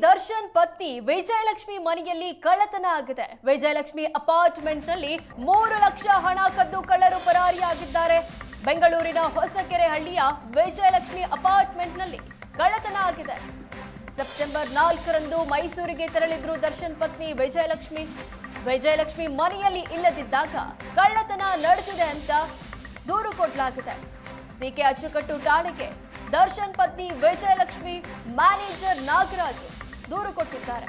ದರ್ಶನ್ ಪತ್ನಿ ವಿಜಯಲಕ್ಷ್ಮಿ ಮನೆಯಲ್ಲಿ ಕಳ್ಳತನ ಆಗಿದೆ. ವಿಜಯಲಕ್ಷ್ಮಿ ಅಪಾರ್ಟ್ಮೆಂಟ್ನಲ್ಲಿ ಮೂರು ಲಕ್ಷ ಹಣ ಕದ್ದು ಕಳ್ಳರು ಪರಾರಿಯಾಗಿದ್ದಾರೆ. ಬೆಂಗಳೂರಿನ ಹೊಸಕೆರೆ ಹಳ್ಳಿಯ ವಿಜಯಲಕ್ಷ್ಮಿ ಅಪಾರ್ಟ್ಮೆಂಟ್ನಲ್ಲಿ ಕಳ್ಳತನ ಆಗಿದೆ. ಸೆಪ್ಟೆಂಬರ್ ನಾಲ್ಕರಂದು ಮೈಸೂರಿಗೆ ತೆರಳಿದ್ರು ದರ್ಶನ್ ಪತ್ನಿ ವಿಜಯಲಕ್ಷ್ಮಿ. ವಿಜಯಲಕ್ಷ್ಮಿ ಮನೆಯಲ್ಲಿ ಇಲ್ಲದಿದ್ದಾಗ ಕಳ್ಳತನ ನಡೆದಿದೆ ಅಂತ ದೂರು ಕೊಡಲಾಗಿದೆ. ಸಿಕೆ ಅಚ್ಚುಕಟ್ಟು ಠಾಣೆಗೆ ದರ್ಶನ್ ಪತ್ನಿ ವಿಜಯಲಕ್ಷ್ಮಿ ಮ್ಯಾನೇಜರ್ ನಾಗರಾಜು. ದೂರು ಕೊಟ್ಟಿದ್ದಾರೆ.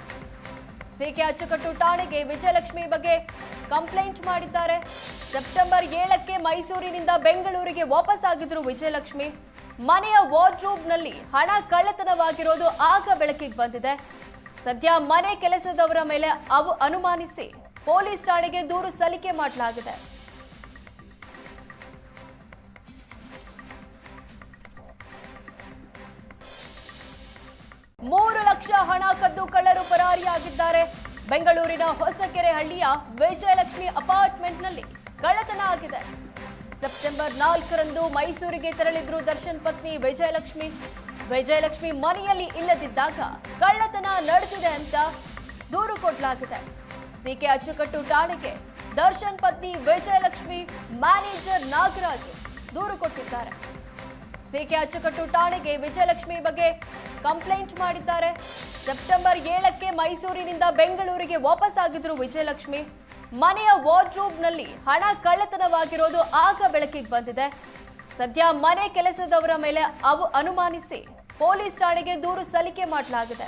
ಸಿಕೆ ಅಚ್ಚುಕಟ್ಟು ಠಾಣೆಗೆ ವಿಜಯಲಕ್ಷ್ಮಿ ಬಗ್ಗೆ ಕಂಪ್ಲೇಂಟ್ ಮಾಡಿದ್ದಾರೆ. ಸೆಪ್ಟೆಂಬರ್ ಏಳಕ್ಕೆ ಮೈಸೂರಿನಿಂದ ಬೆಂಗಳೂರಿಗೆ ವಾಪಸ್ ಆಗಿದ್ರು ವಿಜಯಲಕ್ಷ್ಮಿ. ಮನೆಯ ವಾರ್ಡ್ರೋಬ್ನಲ್ಲಿ ಹಣ ಕಳ್ಳತನವಾಗಿರೋದು ಆಗ ಬೆಳಕಿಗೆ ಬಂದಿದೆ. ಸದ್ಯ ಮನೆ ಕೆಲಸದವರ ಮೇಲೆ ಅವು ಅನುಮಾನಿಸಿ ಪೊಲೀಸ್ ಠಾಣೆಗೆ ದೂರು ಸಲ್ಲಿಕೆ ಮಾಡಲಾಗಿದೆ. ಮೂರು ಲಕ್ಷ ಹಣ ಕದ್ದು ಕಳ್ಳರು ಪರಾರಿಯಾಗಿದ್ದಾರೆ. ಬೆಂಗಳೂರಿನ ಹೊಸಕೆರೆ ಹಳ್ಳಿಯ ವಿಜಯಲಕ್ಷ್ಮಿ ಅಪಾರ್ಟ್ಮೆಂಟ್ನಲ್ಲಿ ಕಳ್ಳತನ ಆಗಿದೆ. ಸೆಪ್ಟೆಂಬರ್ ನಾಲ್ಕರಂದು ಮೈಸೂರಿಗೆ ತೆರಳಿದ್ರು ದರ್ಶನ್ ಪತ್ನಿ ವಿಜಯಲಕ್ಷ್ಮಿ. ವಿಜಯಲಕ್ಷ್ಮಿ ಮನೆಯಲ್ಲಿ ಇಲ್ಲದಿದ್ದಾಗ ಕಳ್ಳತನ ನಡೆದಿದೆ ಅಂತ ದೂರು ಕೊಡಲಾಗಿದೆ. ಸಿಕೆ ಅಚ್ಚುಕಟ್ಟು ಠಾಣೆಗೆ ದರ್ಶನ್ ಪತ್ನಿ ವಿಜಯಲಕ್ಷ್ಮಿ ಮ್ಯಾನೇಜರ್ ನಾಗರಾಜು ದೂರು ಕೊಟ್ಟಿದ್ದಾರೆ. ಸಿಕೆ ಅಚ್ಚುಕಟ್ಟು ಠಾಣೆಗೆ ವಿಜಯಲಕ್ಷ್ಮಿ ಬಗ್ಗೆ ಕಂಪ್ಲೇಂಟ್ ಮಾಡಿದ್ದಾರೆ. ಸೆಪ್ಟೆಂಬರ್ ಏಳಕ್ಕೆ ಮೈಸೂರಿನಿಂದ ಬೆಂಗಳೂರಿಗೆ ವಾಪಸ್ ಆಗಿದ್ರು ವಿಜಯಲಕ್ಷ್ಮಿ. ಮನೆಯ ವಾರ್ಡ್ರೋಬ್ನಲ್ಲಿ ಹಣ ಕಳ್ಳತನವಾಗಿರೋದು ಆಗ ಬೆಳಕಿಗೆ ಬಂದಿದೆ. ಸದ್ಯ ಮನೆ ಕೆಲಸದವರ ಮೇಲೆ ಅವು ಅನುಮಾನಿಸಿ ಪೊಲೀಸ್ ಠಾಣೆಗೆ ದೂರು ಸಲ್ಲಿಕೆ ಮಾಡಲಾಗಿದೆ.